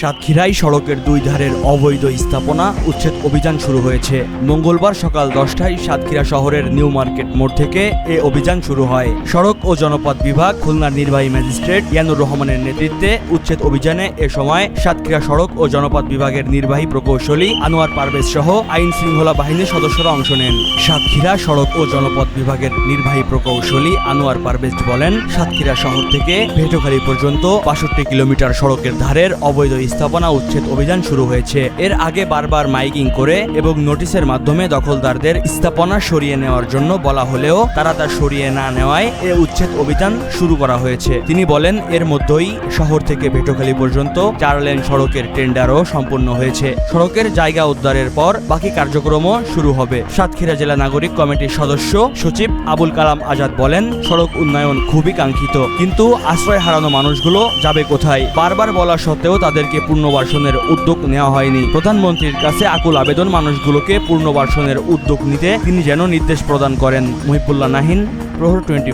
সাতক্ষীরায় সড়কের দুই ধারের অবৈধ স্থাপনা উচ্ছেদ অভিযান শুরু হয়েছে। মঙ্গলবার সকাল দশটায় সাতক্ষীরা শহরের নিউ মার্কেট মোড় থেকে এ অভিযান শুরু হয়। সড়ক ও জনপথ বিভাগ, খুলনার নির্বাহী ম্যাজিস্ট্রেট ইয়ানুর রহমানের নেতৃত্বে উচ্ছেদ অভিযানে এ সময় সাতক্ষীরা সড়ক ও জনপথ বিভাগের নির্বাহী প্রকৌশলী আনোয়ার পারভেজ সহ আইন শৃঙ্খলা বাহিনীর সদস্যরা অংশ নেন। সাতক্ষীরা সড়ক ও জনপথ বিভাগের নির্বাহী প্রকৌশলী আনোয়ার পারভেজ বলেন, সাতক্ষীরা শহর থেকে ভেটখালী পর্যন্ত বাষট্টি কিলোমিটার সড়কের ধারের অবৈধ স্থাপনা উচ্ছেদ অভিযান শুরু হয়েছে। এর আগে বারবার মাইকিং করে এবং নোটিশের মাধ্যমে দখলদারদের স্থাপনা সরিয়ে নেওয়ার জন্য বলা হলেও তারা তা সরিয়ে না নেওয়ায় এ উচ্ছেদ অভিযান শুরু করা হয়েছে। তিনি বলেন, এর মধ্যেই শহর থেকে ভেটখালী পর্যন্ত চার লেন সড়কের টেন্ডারও সম্পূর্ণ হয়েছে। সড়কের জায়গা উদ্ধারের পর বাকি কার্যক্রমও শুরু হবে। সাতক্ষীরা জেলা নাগরিক কমিটির সদস্য সচিব আবুল কালাম আজাদ বলেন, সড়ক উন্নয়ন খুবই কাঙ্ক্ষিত, কিন্তু আশ্রয় হারানো মানুষগুলো যাবে কোথায়? বারবার বলা সত্ত্বেও তাদেরকে পুনর্বাসনের উদ্যোগ নেওয়া হয়নি। প্রধানমন্ত্রীর কাছে আকুল আবেদন, মানুষগুলোকে পুনর্বাসনের উদ্যোগ নিতে তিনি যেন নির্দেশ প্রদান করেন। মহিবুল্লাহ নাহিন, প্রহর টোয়েন্টি